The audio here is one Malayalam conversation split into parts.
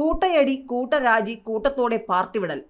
കൂട്ടയടി കൂട്ടരാജി കൂട്ടത്തോടെ പാർട്ടി വിടൽ.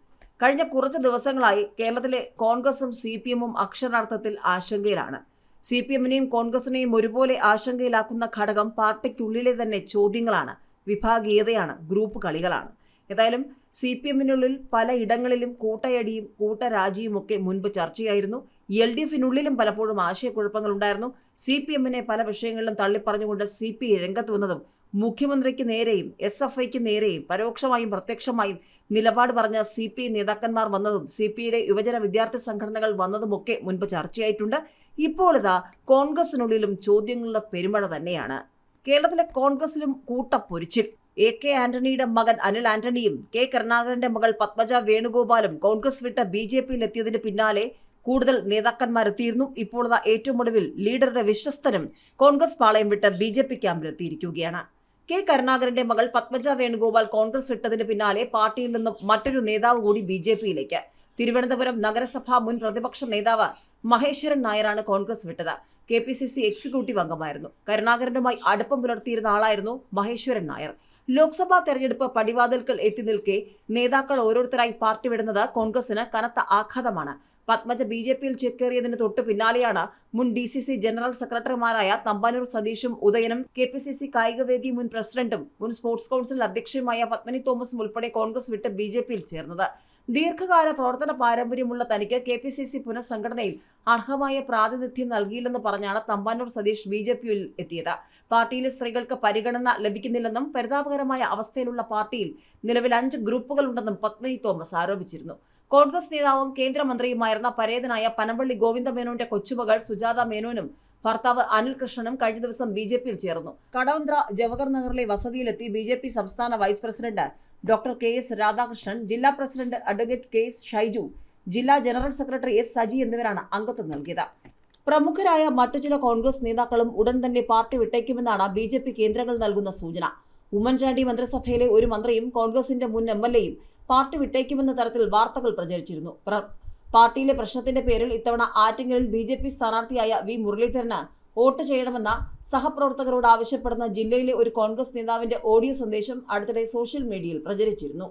കഴിഞ്ഞ കുറച്ച് ദിവസങ്ങളായി കേരളത്തിലെ കോൺഗ്രസും സി പി എമ്മും അക്ഷരാർത്ഥത്തിൽ ആശങ്കയിലാണ്. സി പി എമ്മിനെയും കോൺഗ്രസിനെയും ഒരുപോലെ ആശങ്കയിലാക്കുന്ന ഘടകം പാർട്ടിക്കുള്ളിലെ തന്നെ ചോദ്യങ്ങളാണ്. വിഭാഗീയതയാണ് ഗ്രൂപ്പ് കളികളാണ്. ഏതായാലും സി പി എമ്മിനുള്ളിൽ പലയിടങ്ങളിലും കൂട്ടയടിയും കൂട്ടരാജിയും ഒക്കെ മുൻപ് ചർച്ചയായിരുന്നു. എൽ ഡി എഫിനുള്ളിലും പലപ്പോഴും ആശയക്കുഴപ്പങ്ങൾ ഉണ്ടായിരുന്നു സി പി എമ്മിനെ പല വിഷയങ്ങളിലും തള്ളിപ്പറഞ്ഞുകൊണ്ട് സി പി രംഗത്ത് വന്നതും മുഖ്യമന്ത്രിക്ക് നേരെയും എസ് എഫ് ഐക്ക് നേരെയും പരോക്ഷമായും പ്രത്യക്ഷമായും നിലപാട് പറഞ്ഞ സി പി നേതാക്കന്മാർ വന്നതും സി പി ഐയുടെ യുവജന വിദ്യാർത്ഥി സംഘടനകൾ വന്നതുമൊക്കെ മുൻപ് ചർച്ചയായിട്ടുണ്ട്. ഇപ്പോൾ ഇതാ കോൺഗ്രസിനുള്ളിലും ചോദ്യങ്ങളുടെ പെരുമഴ തന്നെയാണ്. കേരളത്തിലെ കോൺഗ്രസിലും കൂട്ടപ്പൊരിച്ചിൽ എ കെ ആന്റണിയുടെ മകൻ അനിൽ ആന്റണിയും കെ കരുണാകരന്റെ മകൾ പത്മജ വേണുഗോപാലും കോൺഗ്രസ് വിട്ട് ബി ജെ പിയിൽ എത്തിയതിന് പിന്നാലെ കൂടുതൽ നേതാക്കന്മാരെത്തിയിരുന്നു. ഇപ്പോഴത്തെ ഏറ്റവും ഒടുവിൽ ലീഡറുടെ വിശ്വസ്തനും കോൺഗ്രസ് പാളയം വിട്ട് ബി ജെ പി ക്യാമ്പിലെത്തിയിരിക്കുകയാണ്. കെ കരുണാകരന്റെ മകൾ പത്മജ വേണുഗോപാൽ കോൺഗ്രസ് വിട്ടതിന് പിന്നാലെ പാർട്ടിയിൽ നിന്നും മറ്റൊരു നേതാവ് കൂടി ബി ജെ പിയിലേക്ക്. തിരുവനന്തപുരം നഗരസഭാ മുൻ പ്രതിപക്ഷ നേതാവ് മഹേശ്വരൻ നായരാണ് കോൺഗ്രസ് വിട്ടത്. K P C C executive അംഗമായിരുന്നു. കരുണാകരനുമായി അടുപ്പം പുലർത്തിയിരുന്ന ആളായിരുന്നു മഹേശ്വരൻ നായർ. ലോക്സഭാ തെരഞ്ഞെടുപ്പ് പടിവാതിൽക്കൽ എത്തി നിൽക്കെ നേതാക്കൾ ഓരോരുത്തരായി പാർട്ടി വിടുന്നത് കോൺഗ്രസിന് കനത്ത ആഘാതമാണ്. പത്മജ ബി ജെ പിയിൽ ചെക്കേറിയതിന് തൊട്ടു പിന്നാലെയാണ് മുൻ ഡി സി സി ജനറൽ സെക്രട്ടറിമാരായ തമ്പാനൂർ സതീഷും ഉദയനും കെ പി സി സി കായികവേദി മുൻ പ്രസിഡന്റും മുൻ സ്പോർട്സ് കൗൺസിൽ അധ്യക്ഷയുമായ പത്മനി തോമസും ഉൾപ്പെടെ കോൺഗ്രസ് വിട്ട് ബി ജെ പിയിൽ ചേർന്നത്. ദീർഘകാല പ്രവർത്തന പാരമ്പര്യമുള്ള തനിക്ക് കെ പി സി സി പുനഃസംഘടനയിൽ അർഹമായ പ്രാതിനിധ്യം നൽകിയില്ലെന്ന് പറഞ്ഞാണ് തമ്പാനൂർ സതീഷ് ബി ജെ പിയിൽ എത്തിയത്. പാർട്ടിയിലെ സ്ത്രീകൾക്ക് പരിഗണന ലഭിക്കുന്നില്ലെന്നും പരിതാപകരമായ അവസ്ഥയിലുള്ള പാർട്ടിയിൽ നിലവിൽ അഞ്ച് ഗ്രൂപ്പുകളുണ്ടെന്നും പത്മിനി തോമസ് ആരോപിച്ചിരുന്നു. കോൺഗ്രസ് നേതാവും കേന്ദ്രമന്ത്രിയുമായിരുന്ന പരേതനായ പനമ്പള്ളി ഗോവിന്ദ മേനോന്റെ കൊച്ചുമകൾ സുജാത മേനോനും ഭർത്താവ് അനിൽ കൃഷ്ണനും കഴിഞ്ഞ ദിവസം ബി ജെ പിയിൽ ചേർന്നു. കടവന്ത്ര ജവഹർ നഗറിലെ വസതിയിലെത്തി ബി ജെ പി സംസ്ഥാന vice president doctor K S Radhakrishnan ജില്ലാ president advocate K S Shaiju ജില്ലാ ജനറൽ സെക്രട്ടറി എസ് സജി എന്നിവരാണ് അംഗത്വം നൽകിയത്. പ്രമുഖരായ മറ്റു ചില കോൺഗ്രസ് നേതാക്കളും ഉടൻ തന്നെ പാർട്ടി വിട്ടേക്കുമെന്നാണ് ബി ജെ പി കേന്ദ്രങ്ങൾ നൽകുന്ന സൂചന. ഉമ്മൻചാണ്ടി മന്ത്രിസഭയിലെ ഒരു മന്ത്രിയും കോൺഗ്രസിന്റെ മുൻ എം എൽ എയും പാർട്ടി വിട്ടേക്കുമെന്ന തരത്തിൽ വാർത്തകൾ പ്രചരിച്ചിരുന്നു. പ്ര- പാർട്ടിയിലെ പ്രശ്നത്തിന്റെ പേരിൽ ഇത്തവണ ആറ്റിങ്ങലിൽ ബി ജെ പി സ്ഥാനാർത്ഥിയായ വി മുരളീധരന് വോട്ട് ചെയ്യണമെന്ന സഹപ്രവർത്തകരോട് ആവശ്യപ്പെടുന്ന ജില്ലയിലെ ഒരു കോൺഗ്രസ് നേതാവിന്റെ ഓഡിയോ സന്ദേശം അടുത്തിടെ സോഷ്യൽ മീഡിയയിൽ പ്രചരിച്ചിരുന്നു.